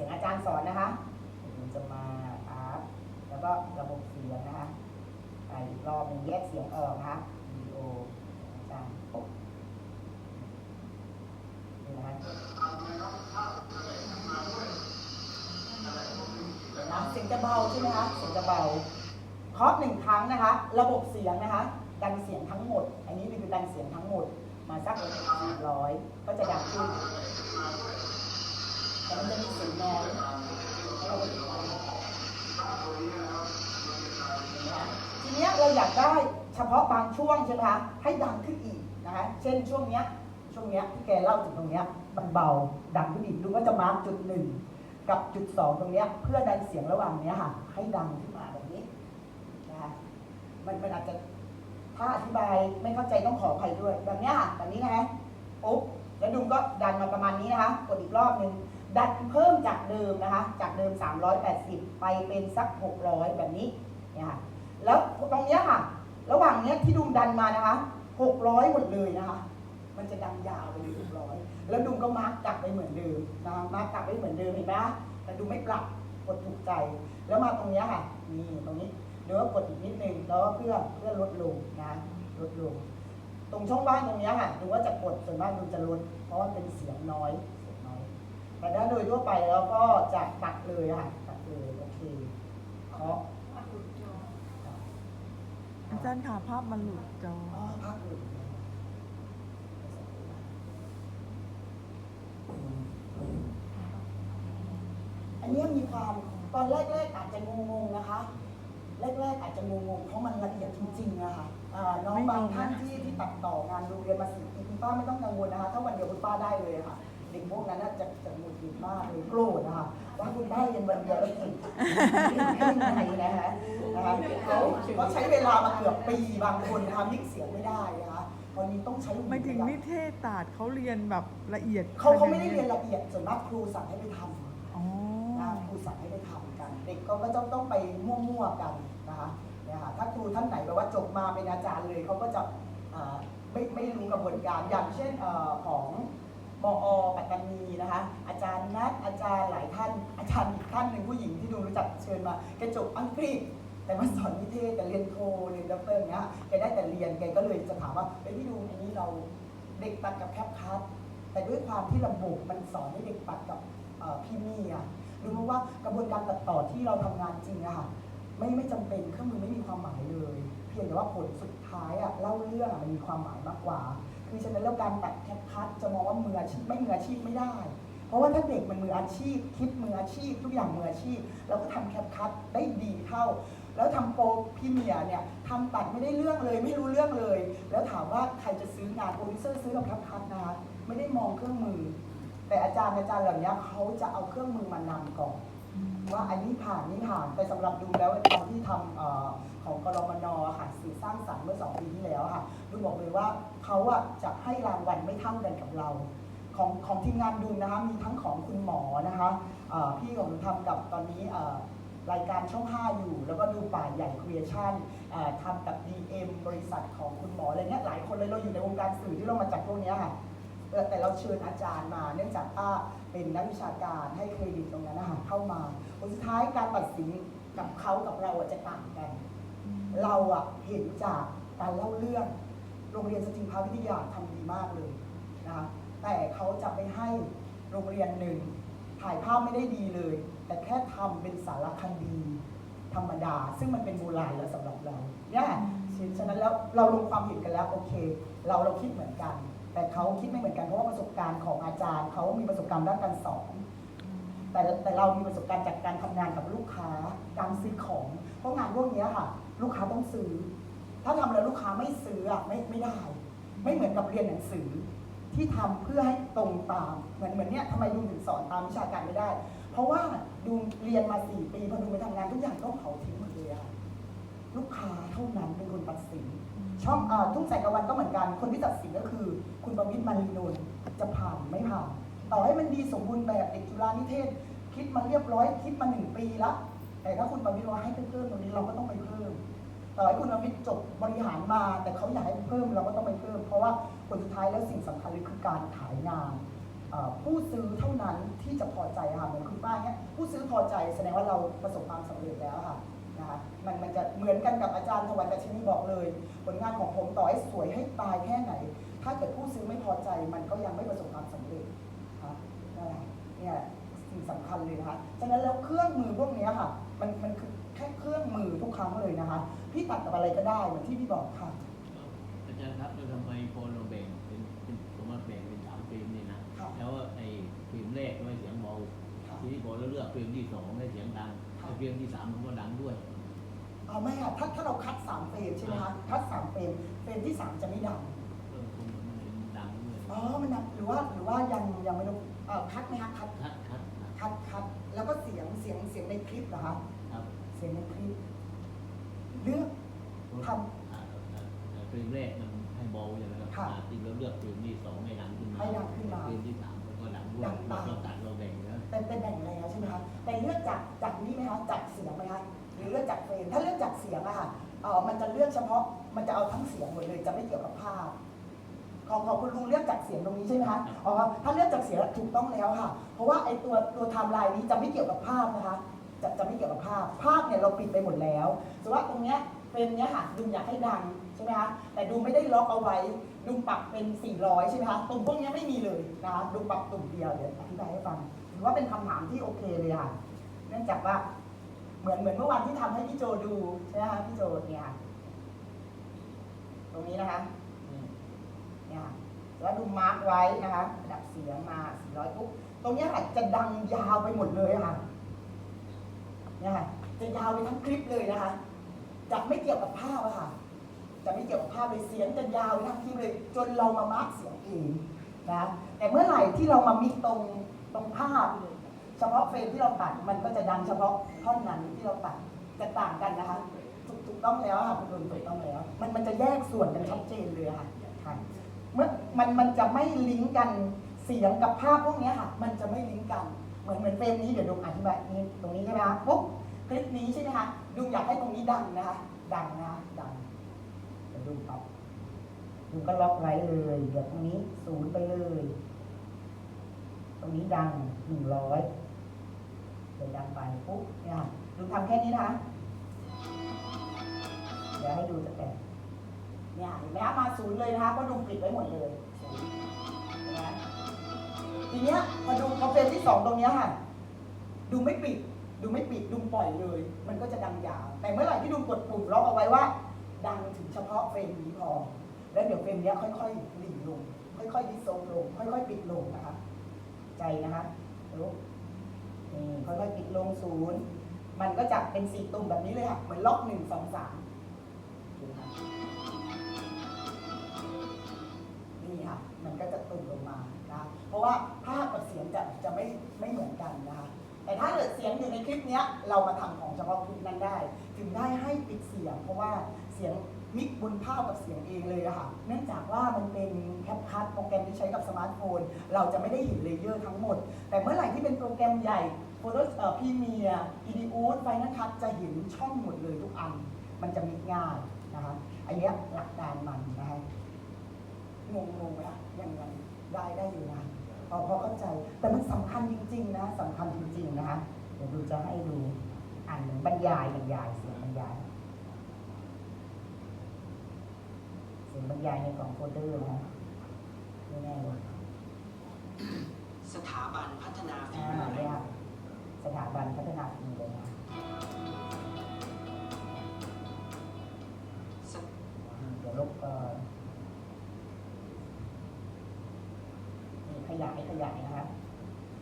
สียงอาจารย์สอนนะคะมันจะมาอัพแล้วก็ระบบเสียงนะคะไปอีกรอบหนึ่งแยกเสียงออกนะคะวิดีโออาจารย์นี่นะคะนะเสียงจะเบาใช่ไหมคะเสียงจะเบาเคาะหนึ่งครั้งนะคะ ระบบเสียงนะคะ ดันเสียงทั้งหมด อันนี้คือดันเสียงทั้งหมด มาสักร้อยก็จะดังขึ้น แต่มันจะมีเสียงน้อนทีนี้เราอยากได้เฉพาะบางช่วงใช่ไหมคะให้ดังขึ้นอีกนะคะเช่นช่วงเนี้ยช่วงเนี้ยที่แกเล่าถึงตรงเนี้ยมันเบาดังขึ้นอีกดูก็จะมาร์กจุดหนึ่งกับจุดสองตรงเนี้ยเพื่อดันเสียงระหว่างเนี้ยค่ะให้ดังขึ้นมาแบบนี้นะคะมันมันอาจจะถ้าอธิบายไม่เข้าใจต้องขออภัยด้วยแบบเนี้ยค่ะแบบนี้นะคะปุ๊บแล้วดุมก็ดันมาประมาณนี้นะคะกดอีกรอบหนึ่ง ดันเพิ่มจากเดิมนะคะ จากเดิม 380 ไปเป็นสัก 600 แบบนี้เนี่ยค่ะแล้วตรงเนี้ยค่ะ ระหว่างเนี้ยที่ดุมดันมานะคะ 600 หมดเลยนะคะ มันจะดังยาวไปถึง600 แล้วดุมก็มาร์กกลับไปเหมือนเดิมนะคะมาร์กกลับไปเหมือนเดิมเห็นไหมแต่ดุมไม่ปรับกดถูกใจ แล้วมาตรงเนี้ยค่ะนี่ตรงนี้เดี๋ยวกดอีกนิดนึงแล้วก็เพื่อเพื่อลดลงนะลดลง ตรงช่องว่างตรงเนี้ยค่ะดูว่าจะกดส่วนมากดูจะลดเพราะว่าเป็นเสียงน้อย แต่ถ้าโดยทั่วไปแล้วก็จะตัดเลยอะค่ะตัดเลยโอเคเคาะอาจารย์ค่ะภาพมันหลุดจออ๋อพักอื่นอันเนี้ยมีความตอนแรกๆอาจจะงงๆนะคะ แรกๆอาจจะงงๆเพราะมันละเอียดจริงๆอะค่ะอ่าน้องบางท่านที่ที่ตัดต่องานโรงเรียนมาสิปีคุณป้าไม่ต้องกังวลนะคะ ถ้าวันเดียวคุณป้าได้เลยอะค่ะ เด็กพวกนั้นน่าจะจะหงุดหงิดมากเลยโกรธนะคะว่าคุณป้าเรียนวันเดียวแล้วเก่งได้ยังไงนะคะนะคะเขาเขาใช้เวลามาเกือบปีบางคนนะคะมิกเสียงไม่ได้นะคะวันนี้ต้องใช้ไม่ถึงนิเทศศาสตร์เขาเรียนแบบละเอียดเขาเขาไม่ได้เรียนละเอียดส่วนมากครูสั่งให้ไปทำอ๋อนะครูสั่งให้ไปทำกัน เด็กก็ก็ต้องต้องไปมั่วๆกันนะคะเนี่ยค่ะถ้าครูท่านไหนแบบว่าจบมาเป็นอาจารย์เลยเขาก็จะอ่าไม่ไม่รู้กระบวนการอย่างเช่นเอ่อของ มอปัตตานีนะคะ อาจารย์นัทอาจารย์หลายท่าน อาจารย์อีกท่านหนึ่งผู้หญิงที่ดูรู้จักเชิญมาแกจบอังกฤษแต่มาสอนนิเทศแต่เรียนโทเรียนด็อกเตอร์อย่างเงี้ยแกได้แต่เรียนแกก็เลยจะถามว่าเอ้ยพี่ดูอันนี้เราเด็กตัดกับแคปคัทแต่ด้วยความที่ระบบมันสอนให้เด็กตัดกับพี่มี่อะรู้ไหมว่ากระบวนการตัดต่อที่เราทำงานจริงอะค่ะไม่ไม่จำเป็นเครื่องมือไม่มีความหมายเลย เพียงแต่ว่าผลสุดท้ายอะเล่าเรื่องอะมันมีความหมายมากกว่า คือฉะนั้นแล้วการตัดแคปคัดจะมองว่ามืออาชีพไม่มืออาชีพไม่ได้ เพราะว่าถ้าเด็กมันมืออาชีพ คิดมืออาชีพ ทุกอย่างมืออาชีพ เราก็ทำแคปคัดได้ดีเท่า แล้วทำโปรพรีเมียเนี่ยทำตัดไม่ได้เรื่องเลย ไม่รู้เรื่องเลย แล้วถามว่าใครจะซื้องานโปรดิวเซอร์ซื้อกับแคปคัดนะคะไม่ได้มองเครื่องมือ แต่อาจารย์อาจารย์เหล่านี้เขาจะเอาเครื่องมือมานำก่อน ว่าอันนี้ผ่านนี้ผ่านแต่สำหรับดูแล้วตอนที่ทำเออของกรมนอค่ะสื่อสร้างสรรค์เมื่อสองปีที่แล้วค่ะดูบอกเลยว่าเขาอะจะให้รางวัลไม่เท่ากันกับเรา ของของทีมงานดูนะคะมีทั้งของคุณหมอนะคะเอ่อพี่ของหนูทำกับตอนนี้เอ่อรายการช่อง 5 อยู่ แล้วก็ดูป่าใหญ่ครีเอชั่นทำกับ DM บริษัทของคุณหมออะไรเงี้ยหลายคนเลยเราอยู่ในวงการสื่อที่เรามาจากพวกเนี้ยค่ะแต่เราเชิญอาจารย์มา เนื่องจากป้าเป็นนักวิชาการให้เครดิตตรงนั้นนะคะ เข้ามาผลสุดท้ายการตัดสินกับเขากับเราอะจะต่างกัน เราอะเห็นจากการเล่าเรื่อง โรงเรียนสตรีมพาวิทยาทำดีมากเลยนะคะแต่เขาจะไปให้โรงเรียนหนึ่งถ่ายภาพไม่ได้ดีเลย แต่แค่ทำเป็นสารคดีธรรมดา ซึ่งมันเป็นโบราณแล้วสำหรับเราเนี่ยฉะนั้นแล้วเราลงความเห็นกันแล้วโอเค เราเราคิดเหมือนกัน แต่เขาคิดไม่เหมือนกันเพราะว่าประสบการณ์ของอาจารย์เขามีประสบการณ์ด้านการสอน แต่แต่เรามีประสบการณ์จากการทำงานกับลูกค้าการซื้อของ เพราะงานพวกนี้ค่ะ ลูกค้าต้องซื้อ ถ้าทำแล้วลูกค้าไม่ซื้ออะไม่ไม่ได้ ไม่เหมือนกับเรียนหนังสือ ที่ทำเพื่อให้ตรงตามเหมือนเหมือนเนี้ยทำไมดูถึงสอนตามวิชาการไม่ได้ เพราะว่าดูเรียนมาสี่ปีพอดูไปทำงานทุกอย่างต้องเผาทิ้งหมดเลยอะลูกค้าเท่านั้นเป็นคนตัดสิน ช่องอาทุ่งแสงกะวันก็เหมือนกัน คนที่ตัดสินก็คือ คุณประวิตรมารีนนท์จะผ่านไม่ผ่าน ต่อให้มันดีสมบูรณ์แบบเด็กจุฬานิเทศ คิดมาเรียบร้อย คิดมาหนึ่งปีละ แต่ถ้าคุณประวิตรว่าให้ไปเพิ่มตรงนี้เราก็ต้องไปเพิ่ม ต่อให้คุณประวิตรจบบริหารมา แต่เขาอยากให้เพิ่มเราก็ต้องไปเพิ่ม เพราะว่าผลสุดท้ายแล้วสิ่งสำคัญเลยคือการขายงานผู้ซื้อเท่านั้นที่จะพอใจค่ะเหมือนคุณป้าเนี่ยผู้ซื้อพอใจแสดงว่าเราประสบความสำเร็จแล้วค่ะนะคะมันมันจะเหมือนกันกับอาจารย์ทวันกชินีบอกเลย ผลงานของผมต่อให้สวยให้ตายแค่ไหน ถ้าเกิดผู้ซื้อไม่พอใจมันก็ยังไม่ประสบความสำเร็จ ค่ะนั่นแหละเนี่ยสิ่งสำคัญเลยนะคะฉะนั้นแล้วเครื่องมือพวกเนี้ยค่ะ มันมันคือแค่เครื่องมือทุกครั้งเลยนะคะ พี่ตัดกับอะไรก็ได้เหมือนที่พี่บอกค่ะ อาจารย์ครับเราทำไมพอเราแบ่งเป็นเป็นสมมติแบ่งเป็นสามฟิล์มนี่นะ ค่ะแล้วไอ้ฟิล์มแรกไม่เสียงเบา ค่ะทีนี้พอเราเลือกฟิล์มที่สองได้เสียงดังค่ะ แต่ฟิล์มที่สามมันก็ดังด้วย เอาไม่ค่ะถ้าถ้าเราคัดสามเฟรมใช่ไหมคะคัดสามเฟรมเฟรมที่สามจะไม่ดัง เออคงมันเป็นดังด้วย อ๋อมันดังหรือว่าหรือว่ายังยังไม่รู้เอ่อคัดไหมคะคัดคัดคัดนะคัดคัดแล้วก็เสียงเสียงเสียงในคลิปเหรอคะครับเสียงในคลิปเลือก ทอ่าอ่าอ่าฟิล์มแรกมันให้เบาใช่ไหมครับค่ะอ่าที่เราเลือกฟิล์มที่สองให้ดังขึ้นมาให้ดังขึ้นมาฟิล์มที่สามมันก็ดังด้วยดังตามเราตัดเราแบ่งแล้วเป็นเป็นแบ่งแล้วใช่ไหมคะแต่เลือกจากจากนี้ไหมคะจากเสียงไหมคะหรือเลือกจากเฟรมถ้าเลือกจากเสียงอะค่ะเออมันจะเลือกเฉพาะมันจะเอาทั้งเสียงหมดเลยจะไม่เกี่ยวกับภาพ ของของคุณลุงเลือกจากเสียงตรงนี้ใช่ไหมคะอ๋อถ้าเลือกจากเสียงถูกต้องแล้วค่ะ เพราะว่าไอตัวตัวไทม์ไลน์นี้จะไม่เกี่ยวกับภาพนะคะ จะจะไม่เกี่ยวกับภาพ ภาพเนี่ยเราปิดไปหมดแล้วแต่ว่าตรงเนี้ยเป็นเนี้ยค่ะดุมอยากให้ดังใช่ไหมคะแต่ดูไม่ได้ล็อกเอาไว้ดุมปรับเป็น 400 ใช่ไหมคะตุ่มพวกเนี้ยไม่มีเลยนะคะดุมปรับตุ่มเดียวเดี๋ยวอธิบายให้ฟังถือว่าเป็นคำถามที่โอเคเลยค่ะ เนื่องจากว่าเหมือนเหมือนเมื่อวันที่ทำให้พี่โจดูใช่ไหมคะพี่โจเนี่ยค่ะตรงนี้นะคะ เนี่ยค่ะแล้วดูมาร์กไว้นะคะระดับเสียงมา 400ปุ๊บตรงนี้ค่ะจะดังยาวไปหมดเลยค่ะเนี่ยค่ะจะยาวไปทั้งคลิปเลยนะคะจะไม่เกี่ยวกับภาพอะค่ะจะไม่เกี่ยวกับภาพเลยเสียงจะยาวไปทั้งคลิปเลย จนเรามามาร์กเสียงเองนะแต่เมื่อไหร่ที่เรามามิกตรงตรงภาพเฉพาะเฟรมที่เราตัดมันก็จะดังเฉพาะท่อนนั้นที่เราตัดจะต่างกันนะคะถูกต้องแล้วค่ะคุณลุงถูกต้องแล้ว มันมันจะแยกส่วนกันชัดเจนเลยค่ะค่ะ เมื่อมันมันจะไม่ลิงก์กันเสียงกับภาพพวกนี้ค่ะ มันจะไม่ลิงก์กัน เหมือนเหมือนเฟรมนี้เดี๋ยวดูอธิบายนี้ตรงนี้ใช่ไหมคะปุ๊บคลิปนี้ใช่ไหมคะดูอยากให้ตรงนี้ดังนะคะดังนะคะดังเดี๋ยวดูครับดูก็ล็อกไว้เลยเดี๋ยวตรงนี้ศูนย์ไปเลย ตรงนี้ดังหนึ่งร้อยเดี๋ยวดังไปปุ๊บเนี่ยค่ะดูทำแค่นี้นะคะเดี๋ยวให้ดูจะแต่ เนี่ยเห็นไหมคะมาศูนย์เลยนะคะเพราะดูปิดไว้หมดเลยนย์เห็นไหมทีเนี้ยพอดูพอเฟรมที่สองตรงเนี้ยค่ะดูไม่ปิดดูไม่ปิดดูปล่อยเลย มันก็จะดังยาว แต่เมื่อไหร่ที่ดูกดปุ่มล็อกเอาไว้ว่า ดังถึงเฉพาะเฟรมนี้พอ แล้วเดี๋ยวเฟรมเนี้ยค่อยๆหลีลง ค่อยๆดิโซลง ค่อยๆ ปิดลงนะคะ ใจนะคะดูนี่ค่อยๆปิดลงศูนย์มันก็จะเป็นสี่ตุ่มแบบนี้เลยค่ะ เหมือนล็อกหนึ่งสองสามดูค่ะ นี่ค่ะมันก็จะตุ่มลงมานะคะเพราะว่าภาพกับเสียงจะจะไม่ไม่เหมือนกันนะคะแต่ถ้าเกิดเสียงอยู่ในคลิปนี้เรามาทำของเฉพาะคลิปนั้นได้ ถึงได้ให้ปิดเสียง เพราะว่าเสียงมิกบนภาพกับเสียงเองเลยะค่ะ เนื่องจากว่ามันเป็นแคปคัทโปรแกรมที่ใช้กับสมาร์ทโฟน เราจะไม่ได้เห็นเลเยอร์ทั้งหมด แต่เมื่อไหร่ที่เป็นโปรแกรมใหญ่โฟโต้เอ่อพรีเมียร์อีดีอูดไฟนัลคัทจะเห็นช่องหมดเลยทุกอัน มันจะมิกง่ายนะคะอันนี้หลักการมันนะคะ งงงงไหมคะยังยังได้ได้อยู่นะพอพอเข้าใจ แต่มันสำคัญจริง ๆ นะสำคัญจริง ๆ นะคะเดี๋ยวดูจะให้ดูอ่านหนึ่งบรรยายบรรยายเสียงบรรยายเสียงบรรยายในกล่องโฟลเดอร์นะไม่แน่เลยสถาบันพัฒนาฝีอ่ามือเนี่ยครับสถาบันพัฒนาฝีมือเลยนะ ขยายขยายนะครับ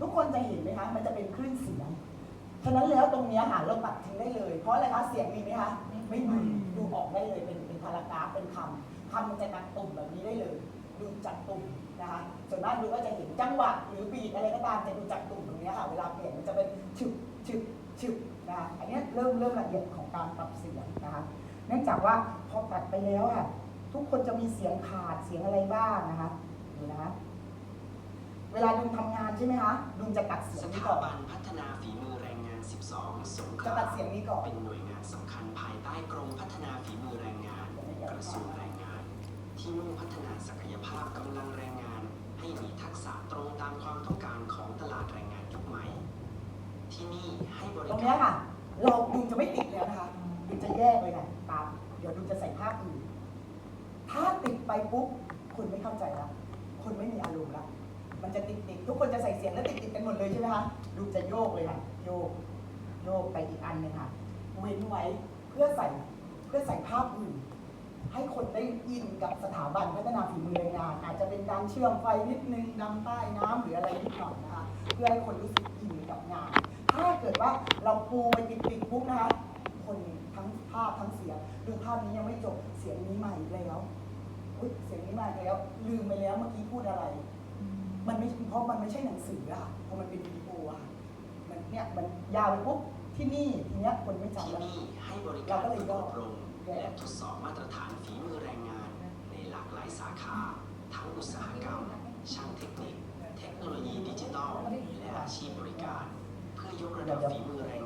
ทุกคนจะเห็นไหมคะ มันจะเป็นคลื่นเสียง ฉะนั้นแล้วตรงนี้ค่ะเราตัดทิ้งได้เลย เพราะอะไรคะ เสียงมีไหมคะ ไม่มี ดูออกได้เลย เป็นเป็นพารากราฟ เป็นคำคำมันจะนักตุ่มแบบนี้ได้เลย ดูจากตุ่มนะคะ ส่วนมากดูก็จะเห็นจังหวะหรือบีทอะไรก็ตามจะดูจากตุ่มตรงนี้ค่ะ เวลาเปลี่ยนมันจะเป็นฉึบฉึบฉึบนะคะ อันนี้เริ่มเริ่มละเอียดของการปรับเสียงนะคะ เนื่องจากว่าพอตัดไปแล้วอะ ทุกคนจะมีเสียงขาด เสียงอะไรบ้างนะคะ ดูนะคะ เวลาดุมทำงานใช่ไหมคะดุมจะตัดเสียงนี้ถาก่อนบันพัฒนาฝีมือแรงงาน 12 สงขจะตัดเสียงนี้ก่อนเป็นหน่วยงานสำคัญภายใต้กรมพัฒนาฝีมือแรงงาน กระทรวงแรงงาน ที่มุ่งพัฒนาศักยภาพกำลังแรงงาน ให้มีทักษะตรงตามความต้องการของตลาดแรงงานยุคใหม่ ที่นี่ให้บริการตรงนี้ค่ะ เราดุมจะไม่ติดแล้วนะคะดุมจะแยกเลยค่ะตามเดี๋ยวดุมจะใส่ภาพอื่นถ้าติดไปปุ๊บคุณไม่เข้าใจแล้วคุณไม่มีอารมณ์แล้ว มันจะติดติดๆทุกคนจะใส่เสียงแล้วติดติดๆกันหมดเลยใช่ไหมคะดูจะโยกเลยค่ะ โยก โยกไปอีกอันหนึงค่ะ เว้นไว้เพื่อใส่เพื่อใส่ภาพอื่น ให้คนได้อินกับสถาบันพัฒนาฝีมือแรงงาน อาจจะเป็นการเชื่อมไฟนิดนึงดำใต้น้ำหรืออะไรนิดหน่อยนะคะ เพื่อให้คนรู้สึกอินกับงาน ถ้าเกิดว่าเราปูไปติดติดๆปุ๊บนะคะ คนทั้งภาพทั้งเสียงดูภาพนี้ยังไม่จบเสียงนี้มาอีกแล้วเสียงนี้มาแล้วลืมไปแล้วเมื่อกี้พูดอะไร มันไม่เพราะมันไม่ใช่หนังสืออะเพราะมันเป็นวิดีโออะมันเนี่ยมันยาวไปปุ๊บที่นี่ทีเนี้ยคนไม่จำที่แล้ว นี่ให้บริการเราก็เลยฝึกย่อ อบรมและทดสอบมาตรฐานฝีมือแรงงาน ในหลากหลายสาขา ทั้งอุตสาหกรรม ช่างเทคนิค เทคโนโลยีดิจิทัลและอาชีพบริการ เพื่อยกระดับฝีมือแรง